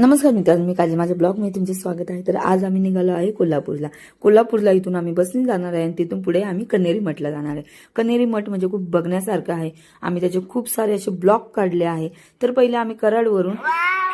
नमस्कार मित्रांनो मी काजी. माझ्या ब्लॉगमध्ये तुमचे स्वागत आहे. तर आज आम्ही निघालो आहे कोल्हापूरला. कोल्हापूरला इथून आम्ही बसने जाणार आहे आणि तिथून पुढे आम्ही कन्हेरी मठला जाणार आहे. कन्हेरी मठ म्हणजे खूप बघण्यासारखं आहे. आम्ही त्याचे खूप सारे असे ब्लॉग काढले आहे. तर पहिले आम्ही कराडवरून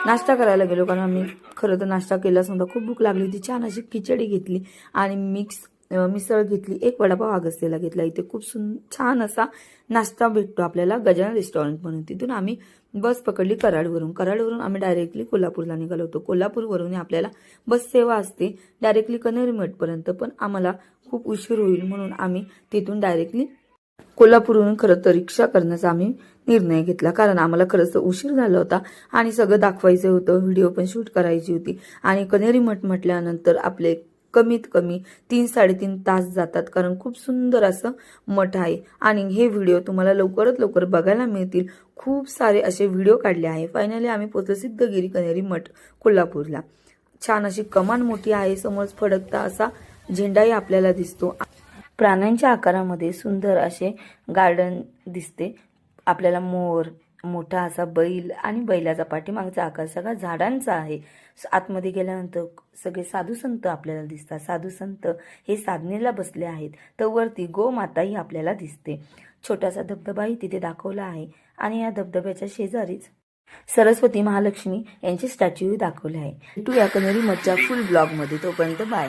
नाश्ता करायला गेलो कारण आम्ही खरं तर नाश्ता केला समजा खूप भूक लागली होती. छान अशी खिचडी घेतली आणि मिक्स मिसळ घेतली. एक वडापाव अगस्त्याला घेतला. इथे खूप सुन छान असा नाश्ता भेटतो आपल्याला गजानन रेस्टॉरंट म्हणून. तिथून आम्ही बस पकडली कराडवरून. कराडवरून आम्ही डायरेक्टली कोल्हापूरला निघालो होतो. कोल्हापूरवरून आपल्याला बस सेवा असते डायरेक्टली कन्हेरी मठपर्यंत पण आम्हाला खूप उशीर होईल म्हणून आम्ही तिथून डायरेक्टली कोल्हापूरहून खरं तर रिक्षा करण्याचा आम्ही निर्णय घेतला. कारण आम्हाला खरंच उशीर झाला होता आणि सगळं दाखवायचं होतं. व्हिडिओ पण शूट करायची होती. आणि कन्हेरी मठ म्हटल्यानंतर आपले कमीत कमी तीन साडेतीन तास जातात. कारण खूप सुंदर असं मठ आहे. आणि हे व्हिडिओ तुम्हाला लवकरात लवकर बघायला मिळतील. खूप सारे असे व्हिडिओ काढले आहे. फायनली आम्ही पोहोचलो सिद्धगिरी कनेरी मठ कोल्हापूरला. छान अशी कमान मोठी आहे. समोर फडकता असा झेंडाही आपल्याला दिसतो. प्राण्यांच्या आकारामध्ये सुंदर असे गार्डन दिसते. आपल्याला मोर मोठा असा बैल आणि बैलाचा पाठीमागचा आकार सगळा झाडांचा आहे. आतमध्ये गेल्यानंतर सगळे साधू संत आपल्याला दिसतात. साधू संत हे साधनेला बसले आहेत. तर वरती गोमाताही आपल्याला दिसते. छोटासा धबधबाही तिथे दाखवला आहे आणि या धबधब्याच्या शेजारीच सरस्वती महालक्ष्मी यांचे स्टॅच्यू दाखवले आहे. टू या कनेरी मठच्या फुल ब्लॉगमध्ये. तोपर्यंत बाय.